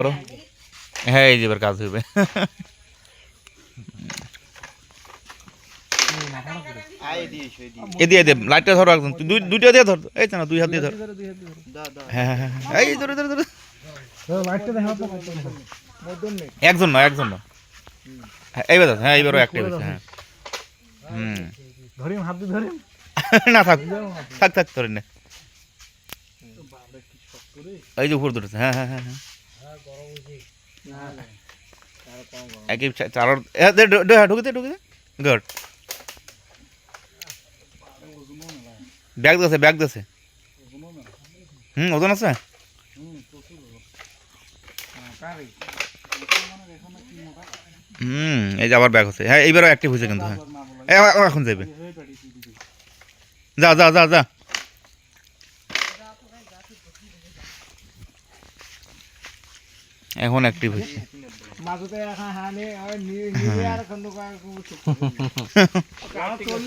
করো। হ্যাঁ এই যে এবার কাজ হইবে। লাইটটা ধরো একদম। দুই- দুইটা দিয়ে ধর। এই না, দুই হাত দিয়ে ধর। হ্যাঁ হ্যাঁ হ্যাঁ। এই, ধরে একজন না একজন না। এইবার হ্যাঁ এইবারও একটা হয়েছে হ্যাঁ। হুম। হাত দিয়ে না, থাক থাক থাক ধরে নে। এই যে উপর ধরেছে হ্যাঁ হ্যাঁ হ্যাঁ। হ্যাঁ, ঢুকে দে ঢুকে দে। গুড ব্যাগ ব্যাগ হুম ওজন আছে? হুম এই যে আবার ব্যাগ হচ্ছে হ্যাঁ অ্যাক্টিভ হয়েছে কিন্তু হ্যাঁ। এখন যাবে যা যা যা যা। এখন অ্যাক্টিভ হয়েছে। কোন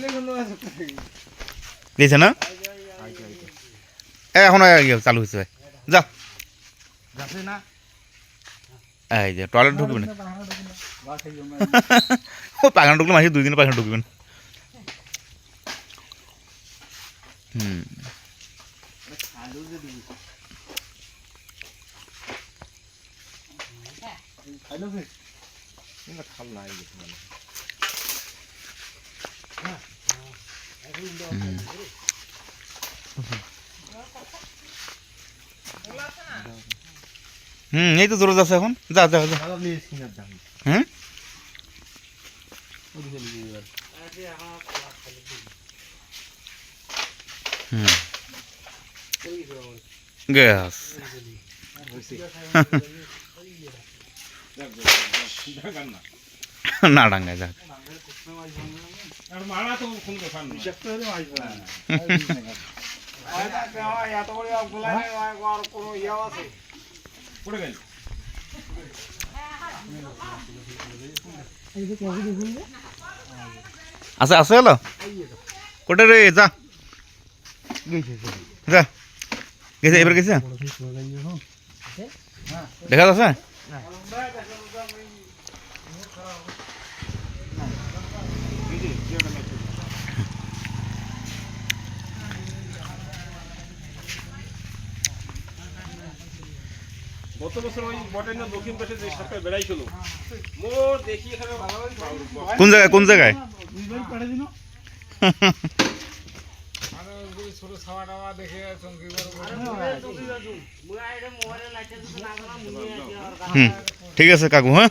দিয়েছে না? এ, এখন ইয়ে চালু হয়েছে ভাই। যা। এই যে টয়লেট ঢুকবে না। ও পাখানা ঢুকলে মাসে দুই দিনে পাখানা ঢুকবেন। হুম। হুম এই তো জোরে যাচ্ছে এখন। যা যা যা। হুম? হুম। গ্যাস। না ডাঙ্গায় যাক আছে আছে হলো কোটে রে যা যা গেছে এবার গেছে দেখা যাচ্ছে গত বছর ওই বটের দক্ষিণ পাশে যে সাপটা বেড়াইছিল মোর দেখি এখানে কোন জায়গায় কোন জায়গায়? ছোট ছাওয়া টাওয়া দেখে হুম ঠিক আছে কাকু হ্যাঁ?